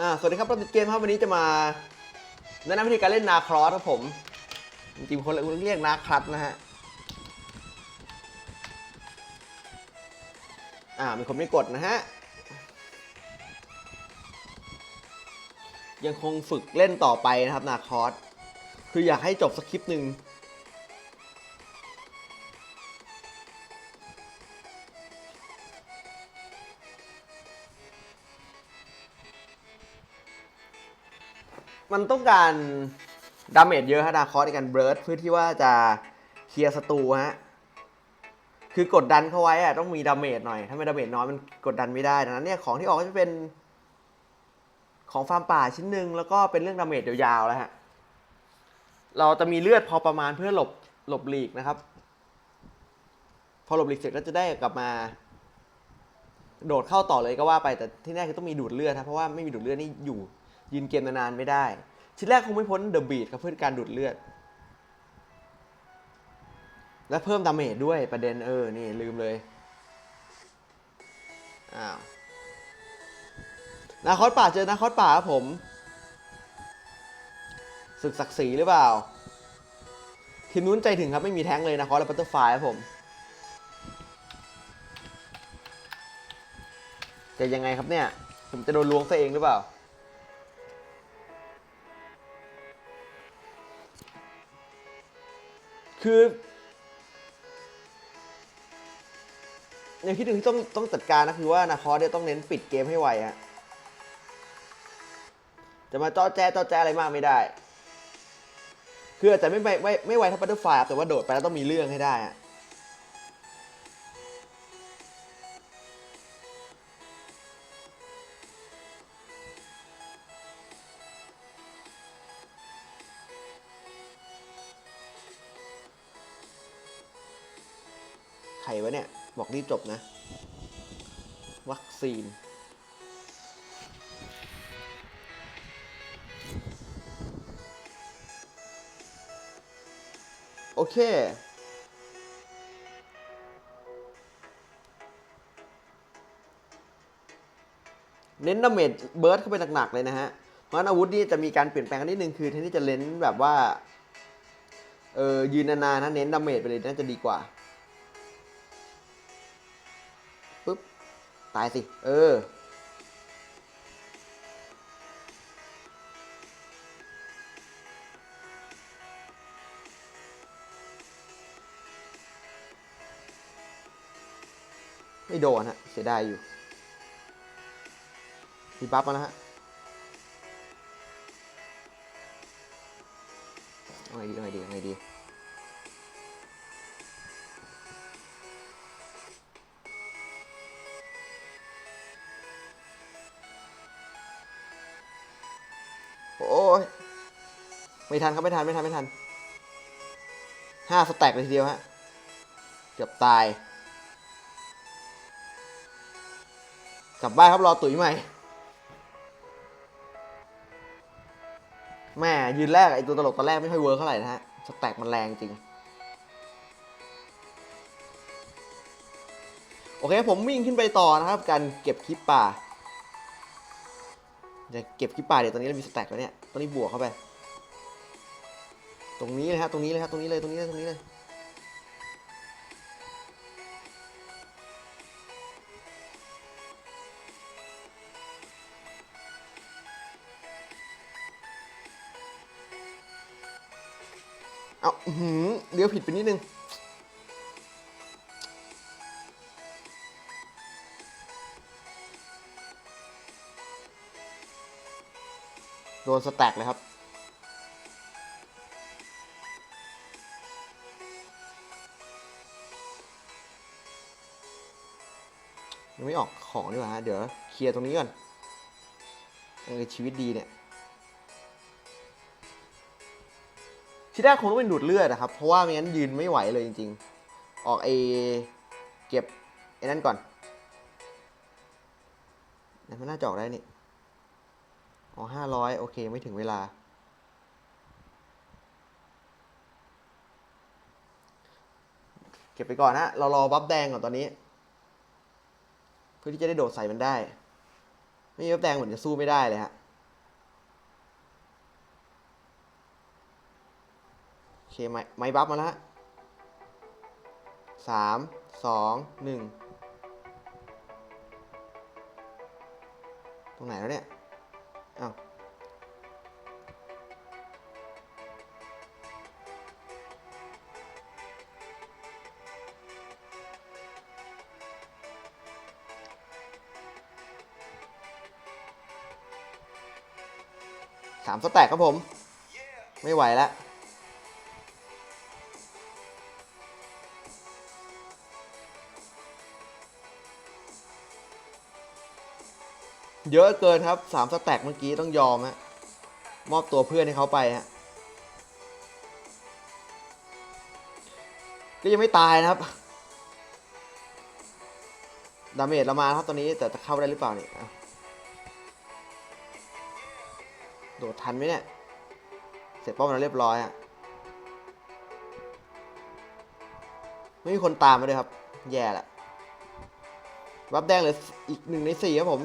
อ่าสวัสดีครับเราติดเกมครับวันนี้จะมาแนะนำวิธีการเล่นนาครอสครับผมจริงๆคนเรียกนาครัสนะฮะอ่ามีคนไม่กดนะฮะยังคงฝึกเล่นต่อไปนะครับนาครอสคืออยากให้จบสคริปต์หนึ่ง มันต้องการดาเมจเยอะฮะนาคอสในการเบิร์ดเพื่อที่ว่าจะเคลียร์ศัตรูฮะคือกดดันเขาไว้อะต้องมีดาเมจหน่อย ถ้าไม่ดาเมจน้อยมันกดดันไม่ได้ดังนั้นเนี่ยของที่ออกก็จะเป็น ของฟาร์มป่าชิ้นหนึ่งแล้วก็เป็นเรื่องดาเมจยาวๆแล้วฮะเราจะมีเลือดพอประมาณเพื่อหลบหลบหลีกนะครับ พอหลบหลีกเสร็จก็จะได้กลับมา โดดเข้าต่อเลยก็ว่าไปแต่ที่แน่คือต้องมีดูดเลือดนะเพราะว่าไม่มีดูดเลือดนี่อยู่ ยืนเกมนานๆไม่ได้ ชิ้นแรกคงไม่พ้นเดอะบีดครับเพื่อการดูดเลือด และเพิ่มดาเมจด้วยประเด็นเออ นี่ลืมเลย อ้าว นาคอสป่าเจอนาคอสป่าครับผม ศึกศักดิ์ศรีหรือเปล่า ทีมนู้นใจถึงครับไม่มีแท้งเลยนาคอสและบัตเตอร์ไฟครับผมจะยังไงครับเนี่ย ผมจะโดนล้วงซะเองหรือเปล่า คือในคิดหนึ่งที่ต้องต้องจัดการนะคือว่านาคอสเนี่ยต้องเน้นปิดเกมให้ไวฮะจะมาจ้อแจ้จ้อแจ้อะไรมากไม่ได้ คืออาจจะไม่ไวไม่ไม่ไวเท่าบัตเตอร์ไฟแต่ว่าโดดไปแล้วต้องมีเรื่องให้ได้อะ ใครวะเนี่ย บอกรีบจบนะ วัคซีน โอเคเน้นดาเมจเบิร์ดเข้าไปหนักๆเลยนะฮะ เพราะฉะนั้นอาวุธนี่จะมีการเปลี่ยนแปลงกันนิดนึงคือแทนที่จะเน้นแบบว่า เออยืนนานๆนะเน้นดาเมจไปเลยน่าจะดีกว่า ตายสิ เออ ไม่โดนฮะ เสียดายอยู่มีบัฟมาแล้วฮะเอาไงดีเอาไงดีเอาไงดี ไม่ทันครับไม่ทันไม่ทันไม่ทันห้าสแต็กเลยทีเดียวฮะเกือบตาย กลับบ้านครับรอตุ๋ยใหม่แม่ยืนแรกไอตัวตลกตอนแรกไม่ค่อยเวิร์คเท่าไหร่นะฮะสแต็กมันแรงจริง โอเคผมวิ่งขึ้นไปต่อนะครับ การเก็บคลิปป่าจะเก็บคลิปป่าเดี๋ยวตอนนี้เรามีสแต็กแล้วเนี่ยตอนนี้บวกเข้าไป ตรงนี้เลยฮะตรงนี้เลยครับตรงนี้เลยตรงนี้เลยตรงนี้เลยเอาอื้อหือเลี้ยวผิดไปนิดนึงโดนสแต็กเลยครับ ยังไม่ออกของดีกว่าฮะ เดี๋ยวเคลียร์ตรงนี้ก่อนเออชีวิตดีเนี่ยที่แรกคงต้องเป็นดูดเลือดนะครับ เพราะว่าไม่งั้นยืนไม่ไหวเลยจริง ๆ ออกไอเก็บไอ้นั่นก่อนเดี๋ยวมันน่าจะออกได้นี่อ๋อห้าร้อยโอเคไม่ถึงเวลา เก็บไปก่อนฮะเรารอบัฟแดงก่อนตอนนี้ พื่อที่จะได้โดดใส่มันได้ ไม่มีแปลงเหมือนจะสู้ไม่ได้เลยฮะโอเคไม้ไม้บัฟมาแล้วสามสองหนึ่งตรงไหนแล้วเนี่ยอ้าวามสแต็กครับผม ไม่ไหวแล้วเยอะเกินครับสามสแต็กเมื่อกี้ต้องยอมฮะมอบตัวเพื่อนให้เขาไปฮะก็ยังไม่ตายนะครับ ดาเมจเรามาครับตอนนี้แต่จะเข้าได้หรือเปล่านี่ โดดทันไหมเนี่ย เสร็จป้อมแล้วเรียบร้อยอะไม่มีคนตามมาเลยครับ แย่ละวับแดงเหลืออีกหนึ่งในสี่ครับผม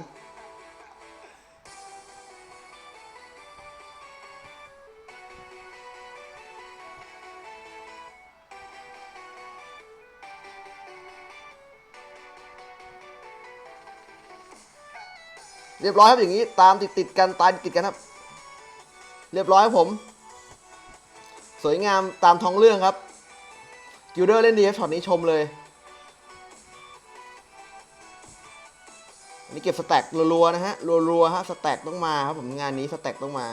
เรียบร้อยครับอย่างนี้ตามติดติดกันตายติดกันครับ เรียบร้อยครับผม สวยงามตามท้องเรื่องครับ กิลเดอร์เล่นดีครับช็อตนี้ชมเลยอันนี้เก็บสแต็กรัวๆนะฮะรัวๆฮะสแต็กต้องมาครับผมงานนี้สแต็กต้องมา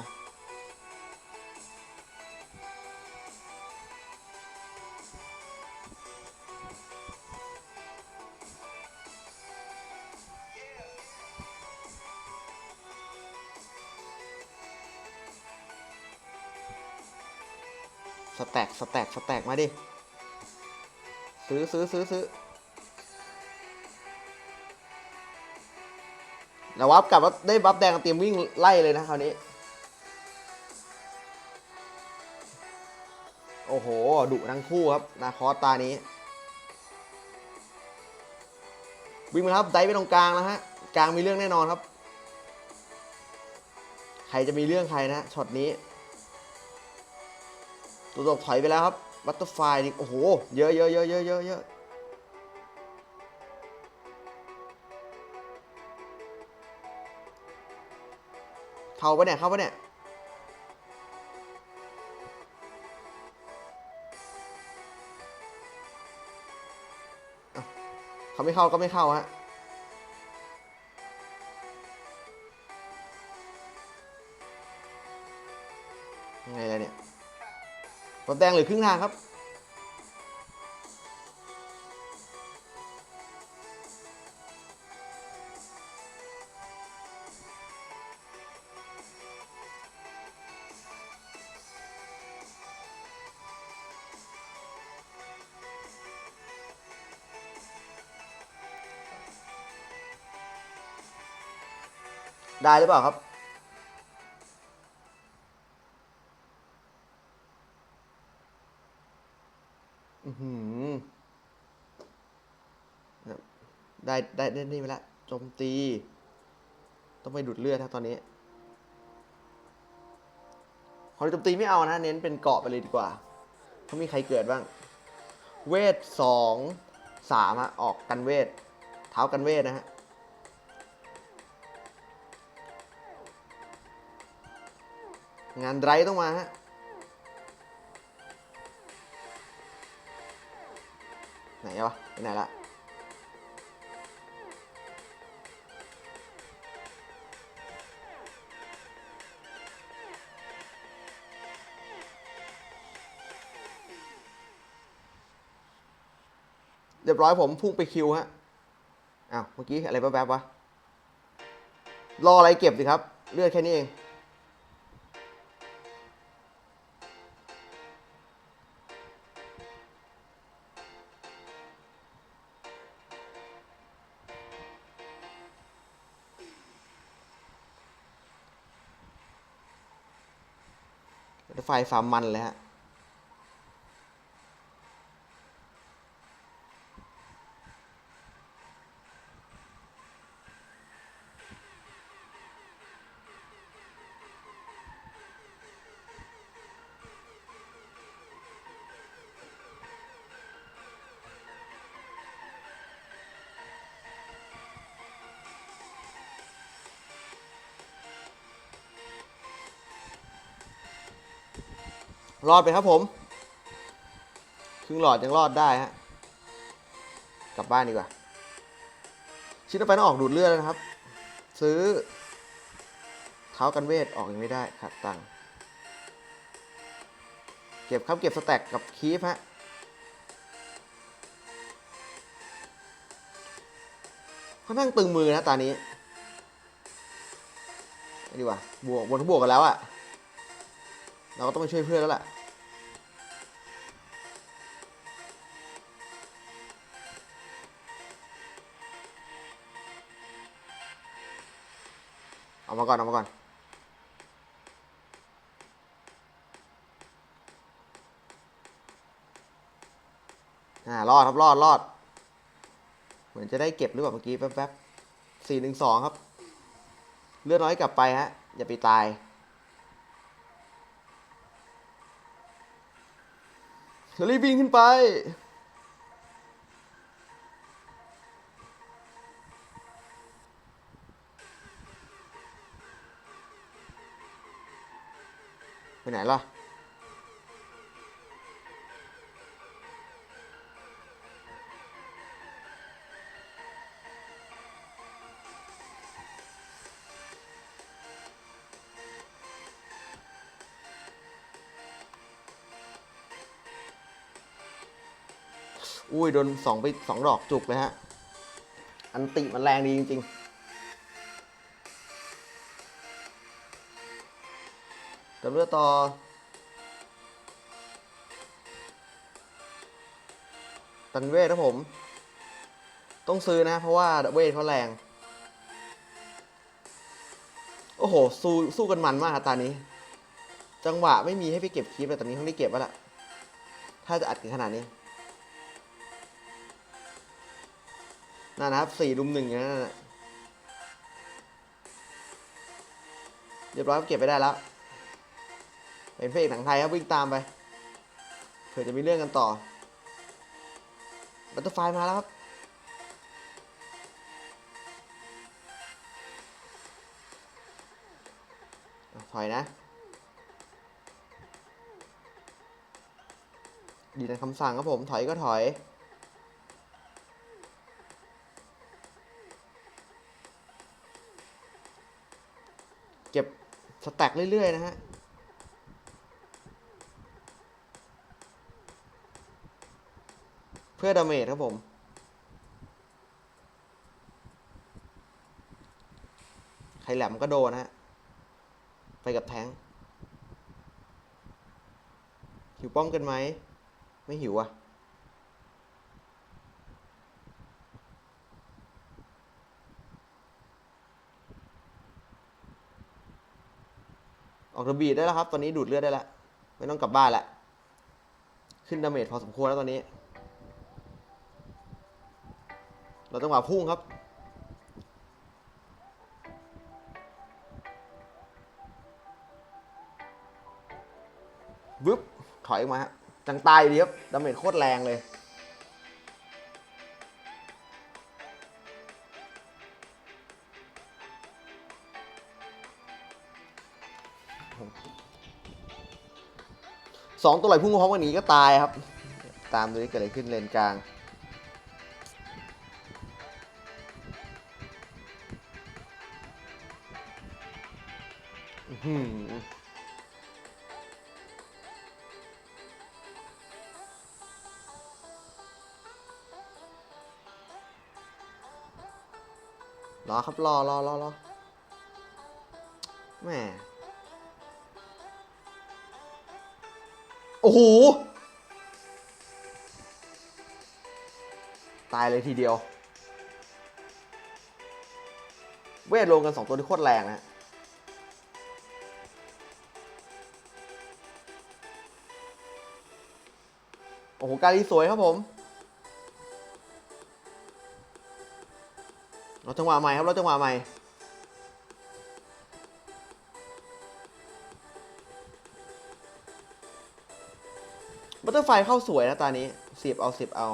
สแต็กสแต็กมาดิ ซื้อซื้อซื้อซื้อแล้ววับกลับว่าได้บัฟแดงเตรียมวิ่งไล่เลยนะคราวนี้ โอ้โหดุทั้งคู่ครับ นาคอสตานี้ วิ่งมาครับไดไปตรงกลางแล้วฮะ กลางมีเรื่องแน่นอนครับ ใครจะมีเรื่องใครนะช็อตนี้ ตัวตกถอยไปแล้วครับบัตเตอร์ไฟนี่โอ้โหเยอะเยอะเยอะเยอะเยอะเยอะเข้าปะเนี่ยเข้าปะเนี่ยเอ้าเขาไม่เข้าก็ไม่เข้าฮะยังไงล่ะเนี่ย รถแดงเหลือครึ่งทางครับ ได้หรือเปล่าครับ ได้ได้ได้นี่ไปแล้วโจมตี ต้องไปดูดเลือดนะตอนนี้พอโจมตีไม่เอานะ เน้นเป็นเกาะไปเลยดีกว่าเขามีใครเกิดบ้าง เวทสองสามอะออกกันเวท เท้ากันเวทนะฮะงานไรต้องมาฮะไหนวะไปไหนละ รียบร้อยผมพุ่งไปคิวฮะอ้าวเมื่อกี้อะไรแป๊บๆวะรออะไรเก็บสิครับ เลือดแค่นี้เอง ไฟฟาร์มมันเลยฮะ รอดไปครับผม ครึ่งหลอดยังรอดได้ฮะ กลับบ้านดีกว่า ชิ้นต่อไปต้องออกดูดเลือดแล้วนะครับ ซื้อ เท้ากันเวทออกยังไม่ได้ขาดตังค์ เก็บครับเก็บสแต็กกับคีฟฮะค่อนข้างตึงมือนะตอนนี้ดีกว่าบวกบนทุกบวกกันแล้วอะ เราก็ต้องไปช่วยเพื่อนแล้วล่ะเอามาก่อนเอามาก่อนอ่ารอดครับรอดรอด เหมือนจะได้เก็บหรือเปล่าเมื่อกี้แป๊บๆสี่หนึ่งสองครับ เลือดน้อยกลับไปฮะ อย่าไปตาย แล้วรีบวิ่งขึ้นไป อุ้ยโดนสองไปสองดอกจุกเลยฮะ อันติมันแรงดีจริง ๆกับเลือดต่อตันเวทครับผม ต้องซื้อนะเพราะว่าเวทเขาแรง โอ้โห สู้สู้กันมันมากตอนนี้ จังหวะไม่มีให้ไปเก็บคลิปแต่ตอนนี้เขาได้เก็บแล้วล่ะ ถ้าจะอัดกันขนาดนี้ นั่นนะครับสี่รุมหนึ่งอย่างนั้นนะเรียบร้อยเก็บไปได้แล้ว เป็นเพลงหนังไทยครับวิ่งตามไป เผื่อจะมีเรื่องกันต่อ บัตเตอร์ไฟมาแล้วครับ ถอยนะ ดีในคำสั่งครับผม ถอยก็ถอย แต็กเรื่อยๆนะฮะเพื่อดาเมจครับผมใครแหลมก็โดนนะฮะ ไปกับแทงหิวป้อมกันไหม ไม่หิวอะออก ระบีดได้แล้วครับ ตอนนี้ดูดเลือดได้แล้ว ไม่ต้องกลับบ้านแล้วขึ้นดาเมจพอสมควรแล้วตอนนี้ เราต้องมาพุ่งครับ วึบถอยออกมาฮะจังตายอยู่ดีครับดาเมจโคตรแรงเลย องตัวไหลพุ่งพร้อมกันนี้ก็ตายครับ ตามดูนี่เกิดอะไรขึ้นเลนกลางรอครับรอรอรอรอแม่ อ้โห ตายเลยทีเดียว เวทลงกันสองตัวที่โคตรแรงนะฮะโอ้โห การีสวยครับผมเราจังหวะใหม่ครับเราจังหวะใหม่ อร์ไฟเข้าสวยนะตอนนี้สิบเอาสิบเอา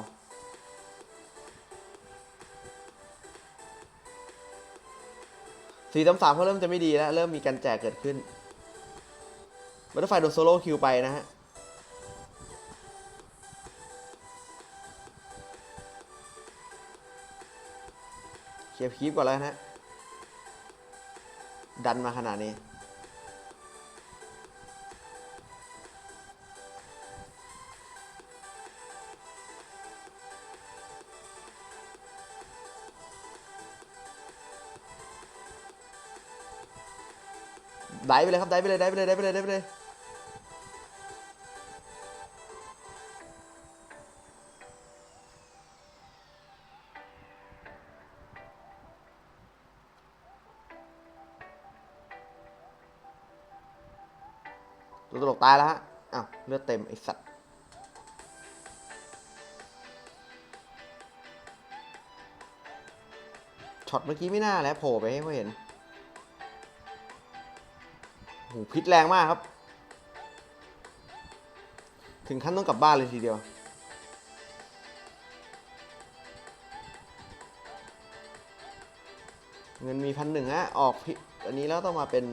สี่ตำสามเขาเริ่มจะไม่ดีแล้ว เริ่มมีการแจกเกิดขึ้นบัตเตอร์ไฟโดนโซโล่คิวไปนะฮะเขียบคีบก่อนแล้วนะ ดันมาขนาดนี้ ได้ไปเลยครับได้ไปเลยได้ไปเลยได้ไปเลยได้ไปเลยตัวตลกตายแล้วฮะอ้าวเลือดเต็มไอสัตว์ช็อตเมื่อกี้ไม่น่าแล้วโผล่ไปให้เขาเห็น หพิษแรงมากครับ ถึงขั้นต้องกลับบ้านเลยทีเดียว เงินมีพันหนึ่งฮะ ออกพิอันนี้แล้วต้องมาเป็น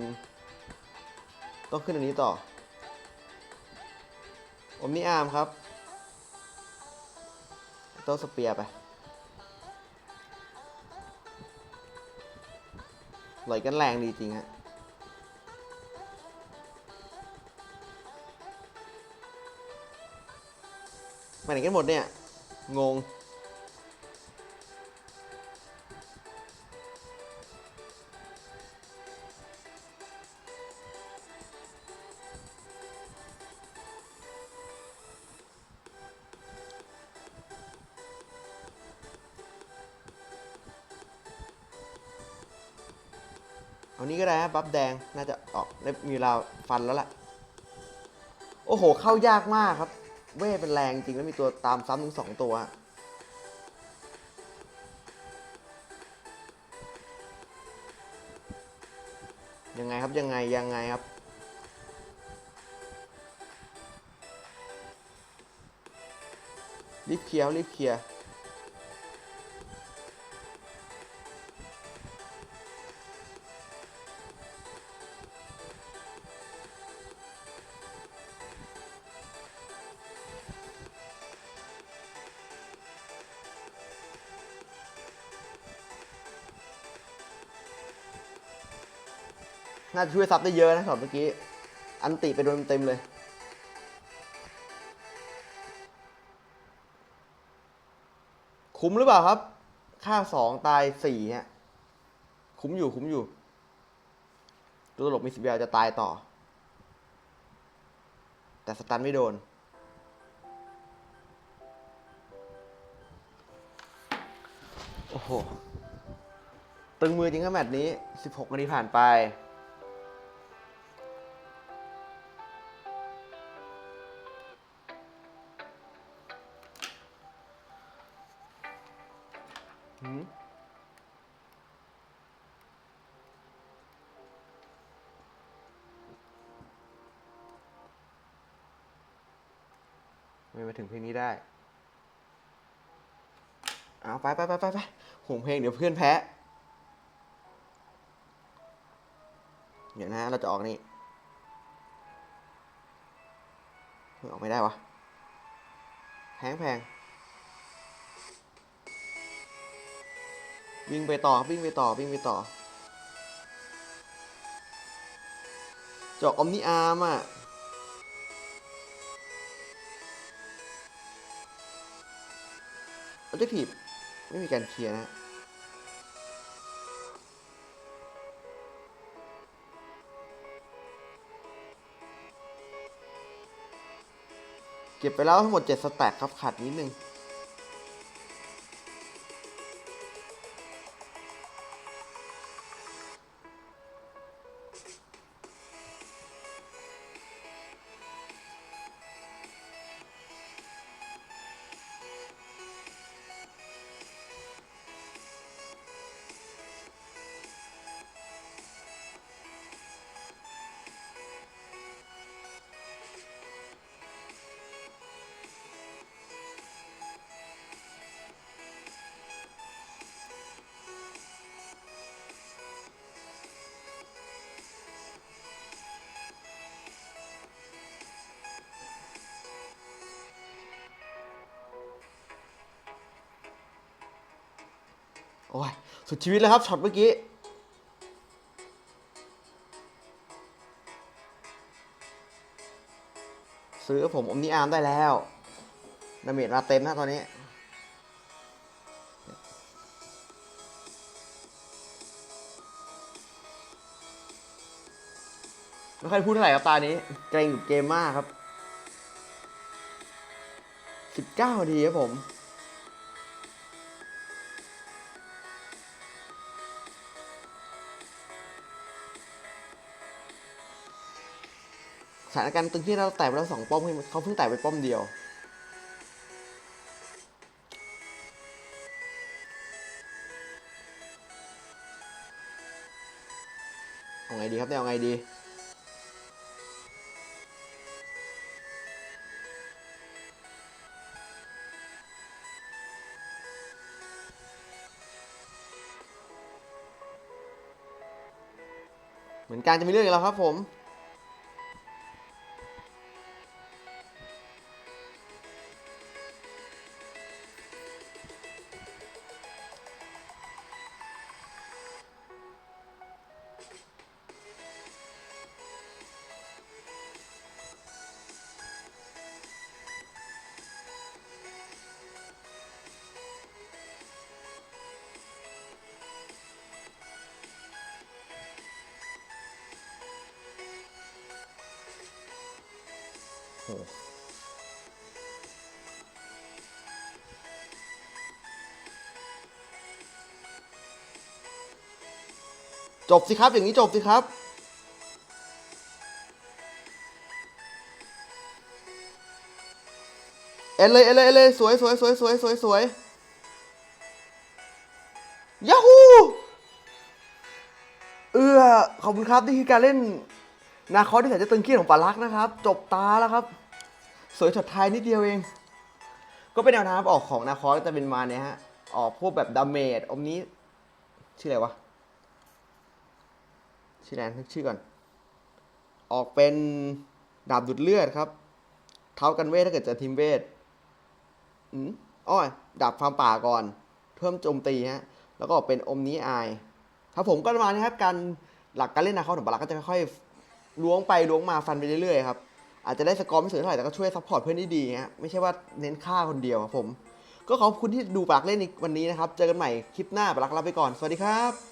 ต้องขึ้นอันนี้ต่ออมนี่อาร์มครับโต้สเปียร์ไปไหลกันแรงดีจริงฮะ ไปไหนกันหมดเนี่ย งง เอานี้ก็ได้ฮะบัฟแดง น่าจะออกได้มีเวลาฟันแล้วล่ะ โอ้โห เข้ายากมากครับ เว่เป็นแรงจริงแล้วมีตัวตามซ้ำถึงสองตัว ยังไงครับยังไงยังไงครับ รีบเคลียร์รีบเคลียร์ น่าจะช่วยซับได้เยอะนะช็อตเมื่อกี้ อันติไปโดนเต็มเลย คุ้มหรือเปล่าครับ ค่าสองตายสี่ฮะ คุ้มอยู่คุ้มอยู่ ตัวตลกมีสิบยาจะตายต่อ แต่สตันไม่โดนโอ้โห ตึงมือจริงครับแมตช์นี้ 16นาทีผ่านไป เอาไปไปไปไปไปห่วงเพลงเดี๋ยวเพื่อนแพ้ เดี๋ยวนะเราจะออกนี่ออกไม่ได้วะแพงแพงวิ่งไปต่อวิ่งไปต่อวิ่งไปต่อจอกอมนิอาร์มอะอ b เจ c ทีฟ ไม่มีการเคลียร์นะเก็บไปแล้วทั้งหมด7สแต็กครับขาดนิดนึง โอ้ยสุดชีวิตเลยครับช็อตเมื่อกี้ซื้อผมอมนิอามได้แล้วดาเมจมาเต็มนะตอนนี้ไม่ค่อยพูดเท่าไหร่ครับตานี้เกรงกับเกมมากครับ 19นาทีครับผม สถานการณ์ตึงที่เราแตะไปแล้วสองป้อมเขาเพิ่งแตะไปป้อมเดียวเอาไงดีครับเนี่ยเอาไงดีเหมือนการจะมีเรื่องอีกแล้วครับผม จบสิครับ อย่างนี้จบสิครับ เอ็นเลยเอ็นเลยเอ็นเลยสวยสวยสวยสวยสวยสวยยาฮูเออขอบคุณครับ นี่คือการเล่นนาคอที่แสนจะตึงเครียดของปาลักษ์นะครับ จบตาแล้วครับ สวยช็อตท้ายนิดเดียวเอง ก็เป็นแนวทางออกของนาคอสจะเป็นมาเนี่ยฮะ ออกพวกแบบดาเมจอมนี้ ชื่ออะไรวะ ชื่ออะไรนึกชื่อก่อน ออกเป็นดาบดูดเลือดครับ เท้ากันเวทถ้าเกิดเจอทีมเวทอืมอ้อยดาบฟาร์มป่าก่อน เพิ่มโจมตีฮะ แล้วก็ออกเป็นอมนี้อาย ครับผมก็ประมาณนี้ครับ การหลักการเล่นนาคอสของปาลักก็จะค่อยๆล้วงไปล้วงมาฟันไปเรื่อยๆครับ อาจจะได้สกอร์ไม่สวยเท่าไหร่แต่ก็ช่วยซัพพอร์ตเพื่อนได้ดีฮะไม่ใช่ว่าเน้นฆ่าคนเดียวครับผม ก็ขอบคุณที่ดูปากเล่นในวันนี้นะครับ เจอกันใหม่คลิปหน้าปากลาไปก่อน สวัสดีครับ